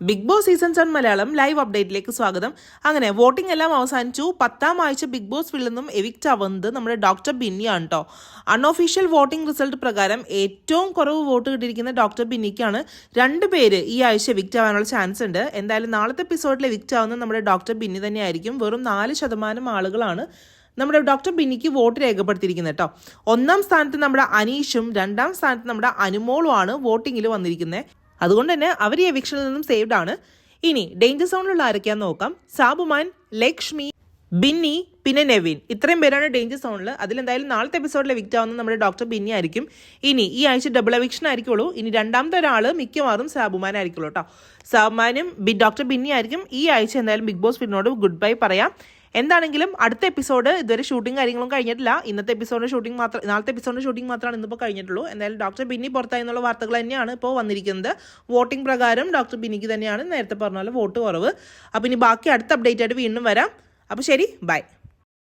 Big boss season seven Malayalam live അപ്ഡേറ്റിലേക്ക് സ്വാഗതം. അങ്ങനെ voting എല്ലാം അവസാനിച്ചു. പത്താം ആഴ്ച ബിഗ് ബോസ് വിളിന്നും നിന്നും എവിക്റ്റ് ആവുന്നത് നമ്മുടെ ഡോക്ടർ ബിന്നിയാണ് കേട്ടോ അൺഒഫീഷ്യൽ വോട്ടിംഗ് റിസൾട്ട് പ്രകാരം ഏറ്റവും കുറവ് വോട്ട് കിട്ടിയിരിക്കുന്ന ഡോക്ടർ ബിന്നിക്കാണ് രണ്ട് പേര് ഈ ആഴ്ച എവിക്റ്റ് ആവാനുള്ള ചാൻസ് ഉണ്ട്. എന്തായാലും നാളത്തെ എപ്പിസോഡിൽ എവിക്റ്റ് ആവുന്നത് നമ്മുടെ ഡോക്ടർ ബിന്നി തന്നെയായിരിക്കും. വെറും നാല് ശതമാനം ആളുകളാണ് നമ്മുടെ ഡോക്ടർ ബിന്നിക്ക് വോട്ട് രേഖപ്പെടുത്തിയിരിക്കുന്നത് കേട്ടോ ഒന്നാം സ്ഥാനത്ത് നമ്മുടെ അനീഷും രണ്ടാം സ്ഥാനത്ത് നമ്മുടെ അനുമോളുമാണ് വോട്ടിങ്ങിൽ വന്നിരിക്കുന്നത്. അതുകൊണ്ട് തന്നെ അവർ ഈ എവിക്ഷനിൽ നിന്നും സേവ്ഡ് ആണ്. ഇനി ഡേഞ്ചർ സോണിലുള്ള ആരൊക്കെയാന്ന് നോക്കാം. സാബുമാൻ ലക്ഷ്മി ബിന്നി പിന്നെ നെവിൻ. ഇത്രയും പേരാണ് ഡേഞ്ചർ സോണിൽ അതിലെന്തായാലും നാളത്തെ എപ്പിസോഡിൽ എവിക്റ്റ് ആവുന്നത് നമ്മുടെ ഡോക്ടർ ബിന്നി ആയിരിക്കും. ഇനി ഈ ആഴ്ച ഡബിൾ എവിക്ഷൻ ആയിരിക്കുള്ളൂ. ഇനി രണ്ടാമത്തെ ഒരാൾ മിക്കവാറും സാബുമാൻ ആയിരിക്കുള്ളൂ കേട്ടോ. സാബുമാനും ഡോക്ടർ ബിന്നി ആയിരിക്കും. ഈ ആഴ്ച എന്തായാലും ബിഗ് ബോസ് ഫിലിനോട് ഗുഡ് ബൈ പറയാം. എന്താണെങ്കിലും അടുത്ത എപ്പിസോഡ് ഇതുവരെ ഷൂട്ടിംഗ് കാര്യങ്ങളും കഴിഞ്ഞിട്ടില്ല. ഇന്നത്തെ എപ്പിസോഡിന്റെ ഷൂട്ടിംഗ് മാത്രം നാളത്തെ എപ്പിസോഡിന്റെ ഷൂട്ടിംഗ് മാത്രമാണ് ഇന്നിപ്പോൾ കഴിഞ്ഞിട്ടുള്ളൂ. എന്തായാലും ഡോക്ടർ ബിന്നി പുറത്തായി എന്നുള്ള വാർത്തകൾ തന്നെയാണ് ഇപ്പോൾ വന്നിരിക്കുന്നത്. വോട്ടിംഗ് പ്രകാരം ഡോക്ടർ ബിന്നിക്ക് തന്നെയാണ് നേരത്തെ പറഞ്ഞ പോലെ വോട്ട് കുറവ്. അപ്പോൾ ഇനി ബാക്കി അടുത്ത അപ്ഡേറ്റ് ആയിട്ട് വീണ്ടും വരാം. അപ്പോൾ ശരി ബൈ